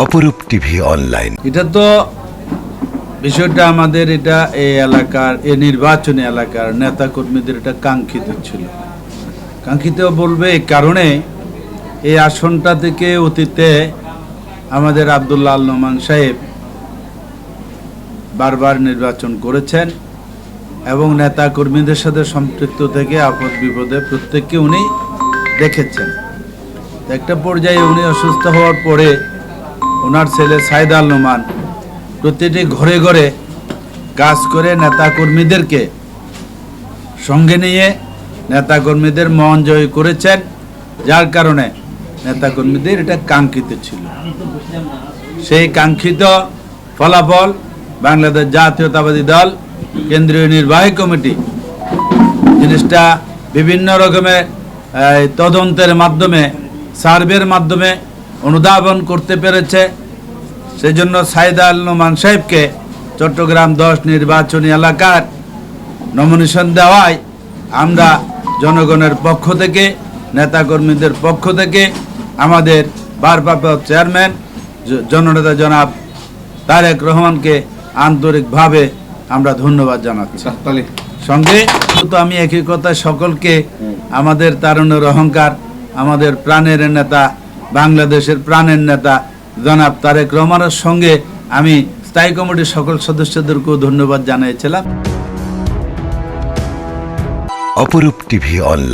অপরূপ TV online. এটা তো বিষয়টা আমাদের এটা এই এলাকার এই নির্বাচনী এলাকার নেতা কর্মীদের এটা কাঙ্ক্ষিত ছিল। কাঙ্ক্ষিত বলবে এই কারণে এই আসনটা থেকে অতীতে আমাদের আবদুল্লাহ আল নোমান সাহেব বারবার নির্বাচন করেছেন এবং নেতা কর্মীদের সাথে সম্পৃক্ত থেকে আপদ বিপদে প্রত্যেককে উনি দেখেছেন। একটা পর্যায়ে উনি অসুস্থ হওয়ার পরে ওনার ছেলে সাইদ আল নোমান প্রতিটি ঘরে ঘরে কাজ করে নেতা কর্মীদেরকে সঙ্গে নিয়ে নেতা কর্মীদের মন জয় করেছেন, যার কারণে নেতা কর্মীদের এটা কাঙ্ক্ষিত ছিল। সেই কাঙ্ক্ষিত ফলাফল বাংলাদেশ জাতীয়তাবাদী দল, কেন্দ্রীয় নির্বাহী কমিটি জিনিসটা বিভিন্ন রকমের তদন্তের মাধ্যমে, সার্ভের মাধ্যমে অনুধাবন করতে পেরেছে। সেজন্য সাইদা আল নোমান সাহেবকে চট্টগ্রাম দশ নির্বাচনী এলাকার নমিনেশন দেওয়ায় আমরা জনগণের পক্ষ থেকে নেতাকর্মীদের পক্ষ থেকে আমাদের ভারপ্রাপ্ত চেয়ারম্যান জননেতা জনাব তারেক রহমানকে আন্তরিকভাবে আমরা ধন্যবাদ জানাচ্ছি। সঙ্গে তো আমি একই কথা সকলকে আমাদের তারুণের অহংকার আমাদের প্রাণের নেতা বাংলাদেশের প্রাণের নেতা জনাব তারেক রহমানের সঙ্গে আমি স্থায়ী কমিটির সকল সদস্যদেরকেও ধন্যবাদ জানিয়েছিলাম অপরূপ টিভি অনলাইন।